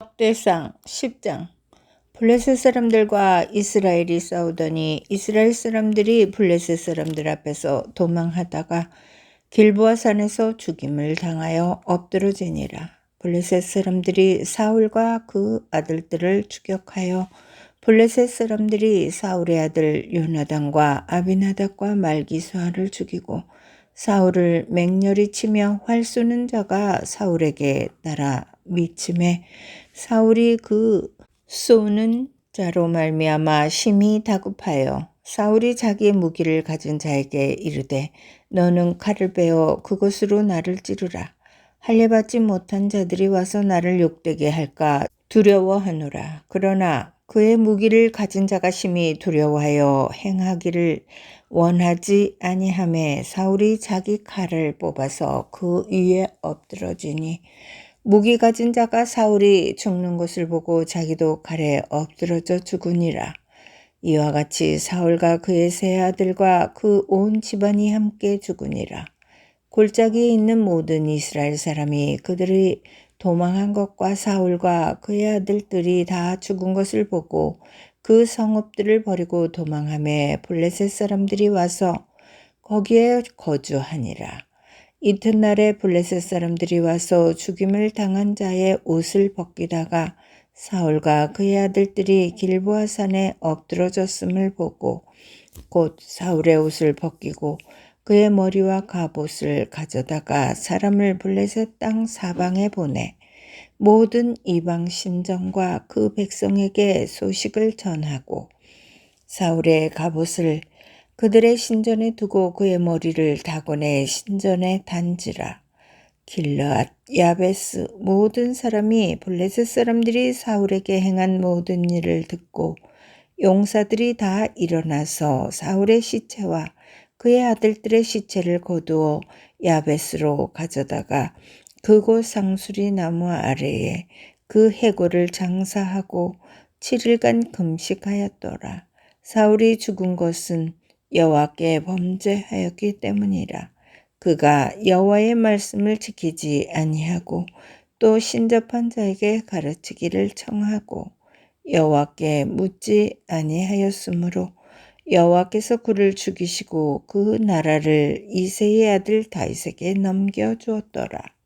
역대상 10장 블레셋 사람들과 이스라엘이 싸우더니 이스라엘 사람들이 블레셋 사람들 앞에서 도망하다가 길보아 산에서 죽임을 당하여 엎드러지니라. 블레셋 사람들이 사울과 그 아들들을 추격하여 블레셋 사람들이 사울의 아들 요나단과 아비나답과 말기수아를 죽이고 사울을 맹렬히 치며 활 쏘는 자가 사울에게 따라 미침에 사울이 그 쏘는 자로 말미암아 심히 다급하여 사울이 자기의 무기를 가진 자에게 이르되 너는 칼을 베어 그것으로 나를 찌르라. 할례받지 못한 자들이 와서 나를 욕되게 할까? 두려워하노라. 그러나 그의 무기를 가진 자가 심히 두려워하여 행하기를 원하지 아니함에 사울이 자기 칼을 뽑아서 그 위에 엎드러지니 무기 가진 자가 사울이 죽는 것을 보고 자기도 칼에 엎드러져 죽으니라. 이와 같이 사울과 그의 세 아들과 그 온 집안이 함께 죽으니라. 골짜기에 있는 모든 이스라엘 사람이 그들이 도망한 것과 사울과 그의 아들들이 다 죽은 것을 보고 그 성읍들을 버리고 도망함에 블레셋 사람들이 와서 거기에 거주하니라. 이튿날에 블레셋 사람들이 와서 죽임을 당한 자의 옷을 벗기다가 사울과 그의 아들들이 길보아 산에 엎드러졌음을 보고 곧 사울의 옷을 벗기고 그의 머리와 갑옷을 가져다가 사람을 블레셋 땅 사방에 보내 모든 이방 신정과 그 백성에게 소식을 전하고 사울의 갑옷을 그들의 신전에 두고 그의 머리를 다곤의 신전에 단지라. 길르앗, 야베스 모든 사람이 블레셋 사람들이 사울에게 행한 모든 일을 듣고 용사들이 다 일어나서 사울의 시체와 그의 아들들의 시체를 거두어 야베스로 가져다가 그곳 상수리 나무 아래에 그 해골을 장사하고 7일간 금식하였더라. 사울이 죽은 것은 여호와께 범죄하였기 때문이라. 그가 여호와의 말씀을 지키지 아니하고 또 신접한 자에게 가르치기를 청하고 여호와께 묻지 아니하였으므로 여호와께서 그를 죽이시고 그 나라를 이세의 아들 다윗에게 넘겨 주었더라.